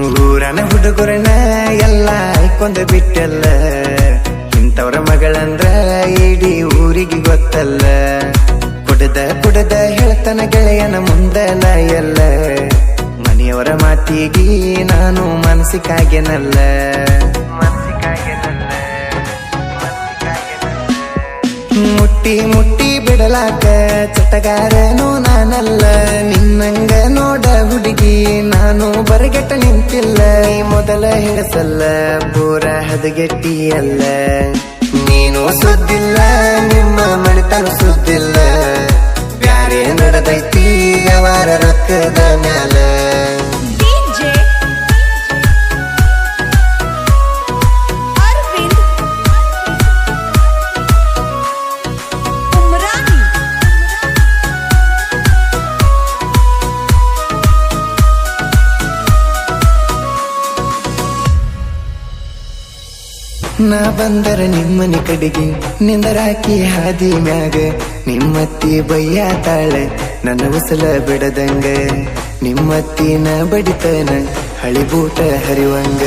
ಊರನ ಹುಡುಗರನ್ನ ಎಲ್ಲ ಕೊಂದು ಬಿಟ್ಟಲ್ಲ. ಇಂಥವ್ರ ಮಗಳಂದ್ರ ಇಡೀ ಊರಿಗೆ ಗೊತ್ತಲ್ಲ. ಕುಡದ ಕುಡದ ಹೇಳ್ತನ ಗೆಳೆಯನ ಮುಂದನ ಎಲ್ಲ ಮನೆಯವರ ಮಾತಿಗೆ ನಾನು ಮನಸ್ಸಿಗಾಗೆನಲ್ಲ. ಮುಟ್ಟಿ ಮುಟ್ಟಿ ಬಿಡಲಾಕ ಚಟಗಾರನು ನಾನಲ್ಲ. ನಿನ್ನಂಗ ನೋಡ ಹುಡುಗಿ, ನಾನು ಬರಗೆಟ್ಟ ನಿಂತಿಲ್ಲ. ಮೊದಲ ಹಿಡಸಲ್ಲ ಬೋರ ಹದಗೆಟ್ಟಿ ಅಲ್ಲ ನೀನು ಸುದ್ದಿಲ್ಲ, ನಿಮ್ಮ ಮಣಿತನ ಸುದ್ದಿಲ್ಲ. ಬ್ಯಾರೆ ನಡೆದೈತಿ ಅವರ ರೊಕ್ಕದ ಮ್ಯಾಲ. ನಾ ಬಂದರ ನಿಮ್ಮನೆ ಕಡೆಗೆ ನಿಂದರಾಕಿ ಹಾದಿ ಮ್ಯಾಗ. ನಿಮ್ಮತ್ತಿ ಬಯ್ಯಾತಾಳ ನನ್ನ ಉಸಲ ಬಿಡದಂಗ. ನಿಮ್ಮತ್ತಿನ ಬಡಿತನ ಹಳಿಬೂಟ ಹರಿವಂಗ.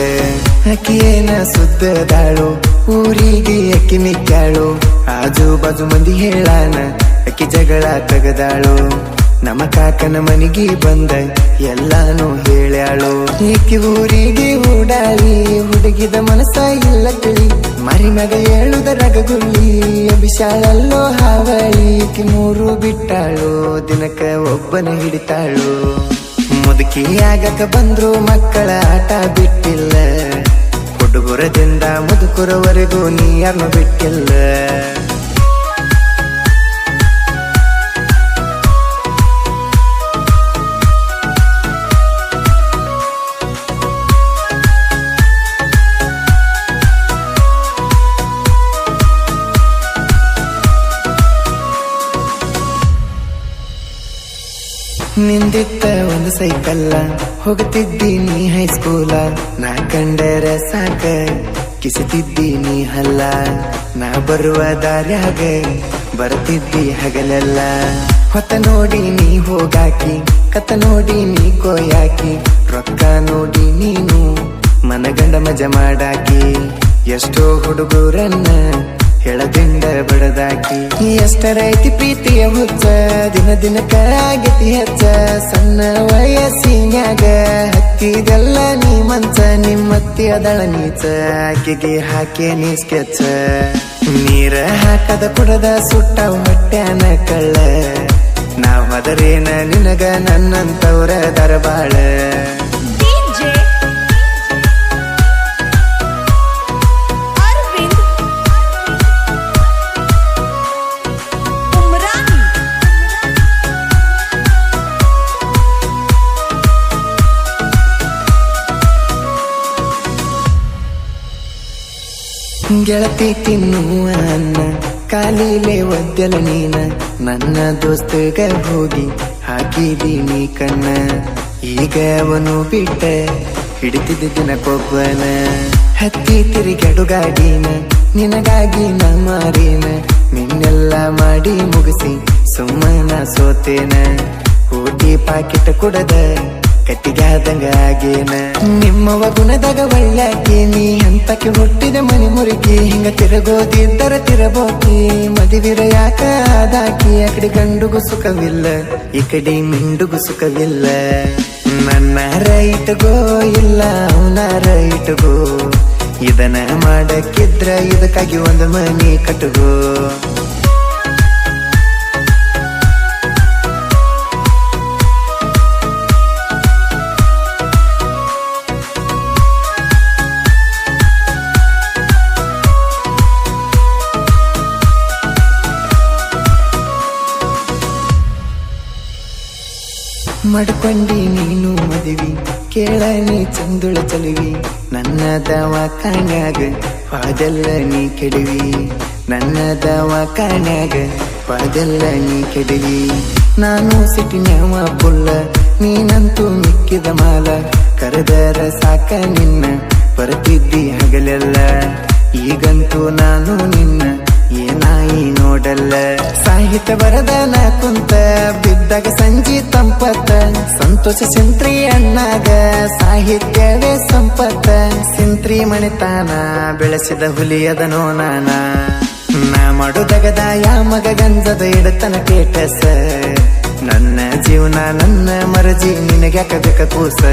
ಅಕ್ಕಿಯೇನ ಸುದ್ದದಾಳು ಊರಿಗೆ ಅಕ್ಕಿ ನಿಕ್ಕಾಳು ಆಜು ಬಾಜು ಮಂದಿ ಹೇಳಾನ, ಅಕ್ಕಿ ಜಗಳ ತೆಗದಾಳು. ನಮ್ಮ ಕಾಕನ ಮನಿಗೆ ಬಂದ ಎಲ್ಲಾನು ಹೇಳ್ಯಾಳು. ಈಕಿ ಊರಿಗೆ ಓಡಾಳಿ ಹುಡುಗಿದ ಮನಸ್ಸ ಇಲ್ಲ ತಿಳಿ. ಮರಿ ಮಗ ಹೇಳುದ ರಗಗುಳ್ಳಿ ಅಭಿಶಾಳಲ್ಲೋ ಹಾವಳಿ. ಈಕಿ ಮೂರು ಬಿಟ್ಟಾಳು ದಿನಕ ಒಬ್ಬನ ಹಿಡಿತಾಳು. ಮುದುಕಿ ಆಗಕ ಬಂದ್ರು ಮಕ್ಕಳ ಆಟ ಬಿಟ್ಟಿಲ್ಲ. ಹುಡುಗರದಿಂದ ಮುದುಕರವರೆಗೂ ನೀ ಯಾರನ್ನು ಬಿಟ್ಟಿಲ್ಲ. ನಿಂದಿತ್ತ ಒಂದು ಸೈಕಲ್ಲ ಹೋಗುತ್ತಿದ್ದೀನಿ ಹೈಸ್ಕೂಲ ನಾ ಕಂಡರ ಸಾಕ. ಕಿಸಿತಿದ್ದೀನಿ ಹಲ್ಲ. ನಾ ಬರುವ ದಾರ್ಯಾಗ ಬರ್ತಿದ್ದಿ ಹಗಲೆಲ್ಲ. ಹೊತ್ತ ನೋಡಿ ನೀ ಹೋಗಾಕಿ. ಕತ್ತ ನೋಡಿ ನೀ ಕೊಯ್ಯಾಕಿ. ರೊಕ್ಕ ನೋಡಿ ನೀನು ಮನಗಂಡ ಮಜ ಮಾಡಾಕಿ. ಎಷ್ಟೋ ಹುಡುಗರನ್ನ ಹೆಳದಿಂದ ಬಡದಾಕಿ. ಎಷ್ಟರೈತಿ ಪ್ರೀತಿಯ ಹುಚ್ಚ, ದಿನ ದಿನ ಆಗತಿ ಹೆಚ್ಚ. ಸಣ್ಣ ವಯಸ್ಸಿನ್ಯಾಗ ಹತ್ತಿದೆಲ್ಲ ನೀ ಮಂಚ, ನಿಮ್ಮತ್ತಿ ಅದಳ ನೀಚ. ಆಕೆಗೆ ಹಾಕಿ ನೀ ಸ್ಕೆಚ್. ನೀರ ಹಾಕದ ಕುಡದ ಸುಟ್ಟ ಹೊಟ್ಟೆನ ಕಳ್ಳ. ನಾವದರೇನ ನಿನಗ ನನ್ನಂತವ್ರ ದರಬಾಳ. ಗೆಳತಿ ತಿನ್ನುವ ಅನ್ನ ಕಾಲಿಲೆ ಒದ್ದಲ ನೀನ. ನನ್ನ ದೋಸ್ತಗ ಹೋಗಿ ಹಾಕಿದೀನಿ ಕಣ್ಣ. ಈಗ ಅವನು ಬಿಟ್ಟ ಹಿಡಿತಿದ್ದ ಕೊಬ್ಬನ ಹತ್ತಿ ತಿರುಗಡುಗಾಡಿನ ನಿನಗಾಗಿ ನಾ ಮಾರಿನ. ನಿನ್ನೆಲ್ಲ ಮಾಡಿ ಮುಗಿಸಿ ಸುಮ್ಮನ ಸೋತೇನ. ಊಟಿ ಪಾಕಿಟ್ ಕುಡದ ಕಟ್ಟಿಗಾದಂಗ ಆಗೇನ ನಿಮ್ಮವ ಗುಣದಾಗ ಒಳ್ಳಾಕಿ ನೀ ಹಂತಕ್ಕೆ ಹುಟ್ಟಿದ ಮನಿ ಮುರುಕಿ ಹಿಂಗ ತಿರುಗೋದಿದ್ದರ ತಿರಬೋಕಿ ಮದುವಿರ ಯಾಕ ಆದಾಕಿ, ಆ ಕಡೆ ಗಂಡುಗೂ ಸುಖವಿಲ್ಲ, ಈ ಕಡೆ ಮಿಂಡುಗೂ ಸುಖವಿಲ್ಲ. ನನ್ನ ರೈಟ್ಗೋ ಇಲ್ಲ, ಅವನ ರೈಟ್ಗೋ ಇದನ್ನ ಮಾಡಕ್ಕಿದ್ರ ಇದಕ್ಕಾಗಿ ಒಂದು ಮನಿ ಕಟ್ಟುಗೋ. ಮಾಡ್ಕೊಂಡಿ ನೀನು ಮದುವಿ. ಕೇಳ ನೀ ಚಂದುಳ ಚಲುವಿ. ನನ್ನ ದವ ದವಾಖಾನ್ಯಾಗ ಪಾದೆಲ್ಲ ನೀ ಕೆಡವಿ. ನನ್ನ ದವ ದವಾಖಾನ್ಯಾಗ ಪಾದೆಲ್ಲ ನೀ ಕೆಡವಿ. ನಾನು ಸಿಟ್ಟಿನ್ಯಾವ ಪುಲ್ಲ, ನೀನಂತೂ ಮಿಕ್ಕಿದ ಮಾಲ. ಕರೆದರ ಸಾಕ ನಿನ್ನ, ಬರ್ತಿದ್ದಿ ಹಗಲೆಲ್ಲ. ಈಗಂತೂ ನಾನು ನಿನ್ನ ಏನಾಯಿ ನೋಡಲ್ಲ. ಸಾಹಿತ್ಯ ಬರದ ಕುಂತ, ಬಿದ್ದಾಗ ಸಂಜಿ ತಂಪತ್ತ ಸಂತೋಷ ಸಿಂತ್ರಿ ಅಣ್ಣಾಗ ಸಾಹಿತ್ಯವೇ ಸಂಪತ್ತ. ಸಿಂತ್ರಿ ಮಣಿತಾನ, ಬೆಳೆಸಿದ ಹುಲಿಯದನೋ ನಾನ. ನಾ ಮಾಡುದಗದ ಯಾ ಮಗ ಗಂಧದ ಇಡತನ ಕೇಟಸ. ನನ್ನ ಜೀವನ ನನ್ನ ಮರಜಿ, ನಿನಗ್ಯಾಕ ಬೇಕ ಕೂಸ.